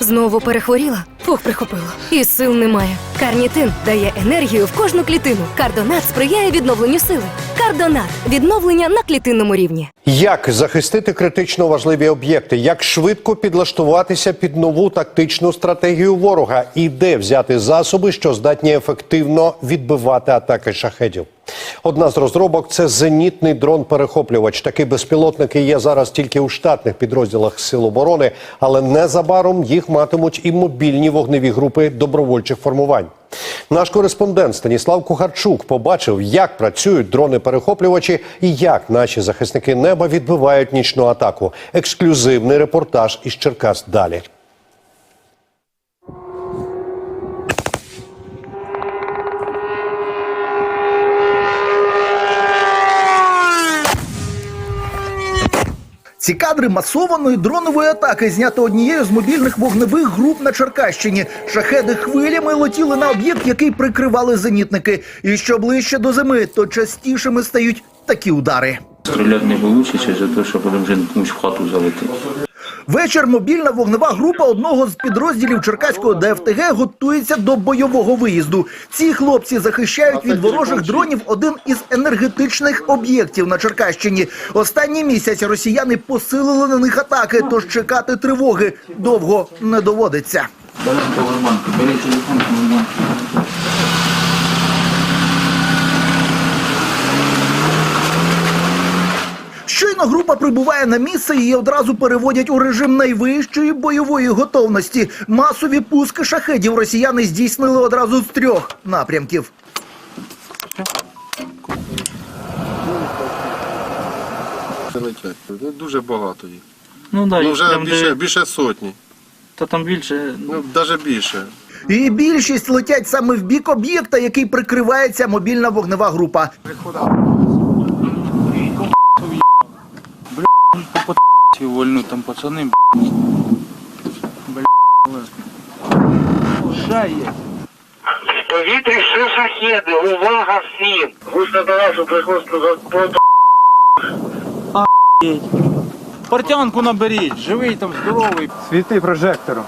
Знову перехворіла? Фух, прихопило. І сил немає. Карнітин дає енергію в кожну клітину. Кардонат сприяє відновленню сили. Кардонат відновлення на клітинному рівні. Як захистити критично важливі об'єкти? Як швидко підлаштуватися під нову тактичну стратегію ворога? І де взяти засоби, що здатні ефективно відбивати атаки шахедів? Одна з розробок це зенітний дрон-перехоплювач. Такі безпілотники є зараз тільки у штатних підрозділах Сил оборони, але незабаром їх матимуть і мобільні вогневі групи добровольчих формувань. Наш кореспондент Станіслав Кухарчук побачив, як працюють дрони-перехоплювачі і як наші захисники неба відбивають нічну атаку. Ексклюзивний репортаж із Черкас далі. Ці кадри масованої дронової атаки знято однією з мобільних вогневих груп на Черкащині. Шахеди хвилями летіли на об'єкт, який прикривали зенітники. І що ближче до зими, то частішими стають такі удари. Стріляти не вийде за те, що потім вже комусь в хату залетить. Вечір мобільна вогнева група одного з підрозділів Черкаського ДФТГ готується до бойового виїзду. Ці хлопці захищають від ворожих дронів один із енергетичних об'єктів на Черкащині. Останній місяць росіяни посилили на них атаки, тож чекати тривоги довго не доводиться. Телефон, Щойно група прибуває на місце, її одразу переводять у режим найвищої бойової готовності. Масові пуски шахедів росіяни здійснили одразу з трьох напрямків. летять. Дуже багато їх. Ну да, Ну їх вже більше, де- більше сотні. Та там більше. Ну навіть більше. І більшість летять саме в бік об'єкта, який прикривається мобільна вогнева група. Ті вольну там пацани, В повітрі ще шахеди, увага всім! Густа Тарасу приходить до Портянку наберіть, живий там, здоровий. Світи прожектором.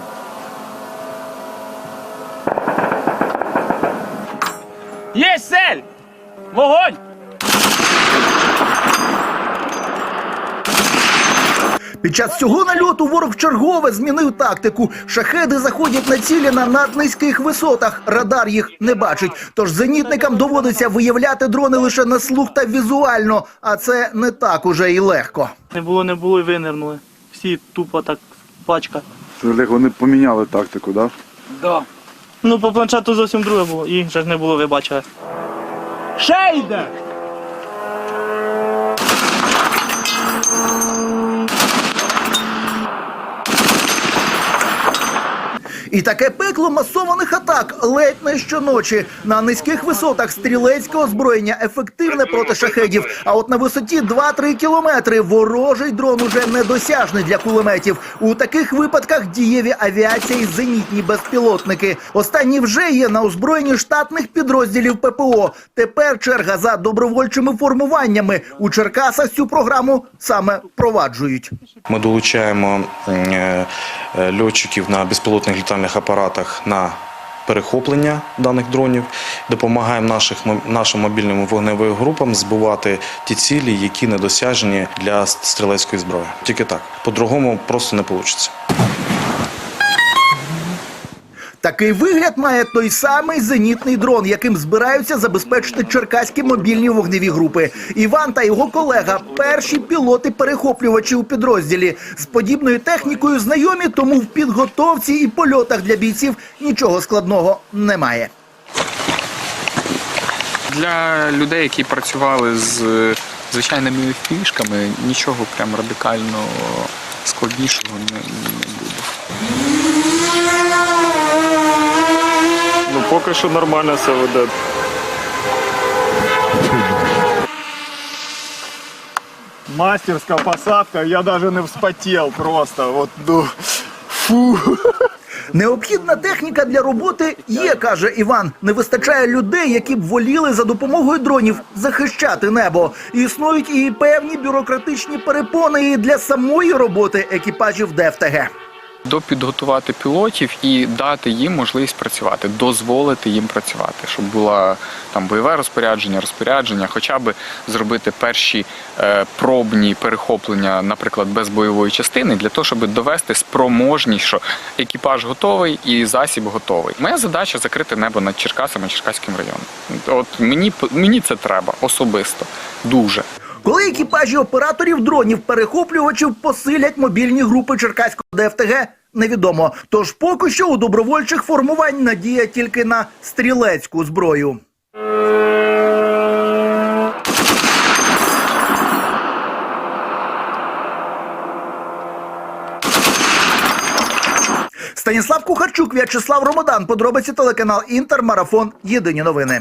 Є цель! Вогонь! Під час цього нальоту ворог чергове змінив тактику. Шахеди заходять на цілі на наднизьких висотах. Радар їх не бачить. Тож зенітникам доводиться виявляти дрони лише на слух та візуально, а це не так уже і легко. Не було, не було і винирнули. Всі тупо так пачка. Олег, вони поміняли тактику, так? Да. Ну, по планшету зовсім друге було. І вже ж не було, ви бачили. Ще І таке пекло масованих атак ледь не щоночі. На низьких висотах стрілецьке озброєння ефективне проти шахедів. А от на висоті 2-3 кілометри ворожий дрон уже недосяжний для кулеметів. У таких випадках дієві авіація і зенітні безпілотники. Останні вже є на озброєнні штатних підрозділів ППО. Тепер черга за добровольчими формуваннями. У Черкасах цю програму саме впроваджують. Ми долучаємо е, е, льотчиків на безпілотних літальних апаратах на перехоплення даних дронів, допомагаємо наших, нашим мобільним вогневим групам збивати ті цілі, які недосяжні для стрілецької зброї. Тільки так. По-другому просто не вийде. Такий вигляд має той самий зенітний дрон, яким збираються забезпечити черкаські мобільні вогневі групи. Іван та його колега перші пілоти-перехоплювачі у підрозділі. З подібною технікою знайомі, тому в підготовці і польотах для бійців нічого складного немає. Для людей, які працювали з е, звичайними фішками, нічого прям радикально складнішого не, буде. Ну поки що нормально все веде. Мастерська посадка, я даже не вспотел просто. Вот, ну, фу. Необхідна техніка для роботи є, каже Іван. Не вистачає людей, які б воліли за допомогою дронів захищати небо. Існують і певні бюрократичні перепони і для самої роботи екіпажів ДФТГ. Допідготувати пілотів і дати їм можливість працювати, дозволити їм працювати, щоб було там бойове розпорядження, розпорядження, хоча б зробити перші е, пробні перехоплення, наприклад, без бойової частини, для того, щоб довести спроможність, що екіпаж готовий і засіб готовий. Моя задача закрити небо над Черкасами, Черкаським районом. От мені мені це треба особисто, дуже. Коли екіпажі операторів дронів перехоплювачів посилять мобільні групи Черкаського ДФТГ, невідомо. Тож поки що у добровольчих формувань надія тільки на стрілецьку зброю. Станіслав Кухарчук, В'ячеслав Ромодан. Подробиці телеканал Інтер. Марафон. Єдині новини.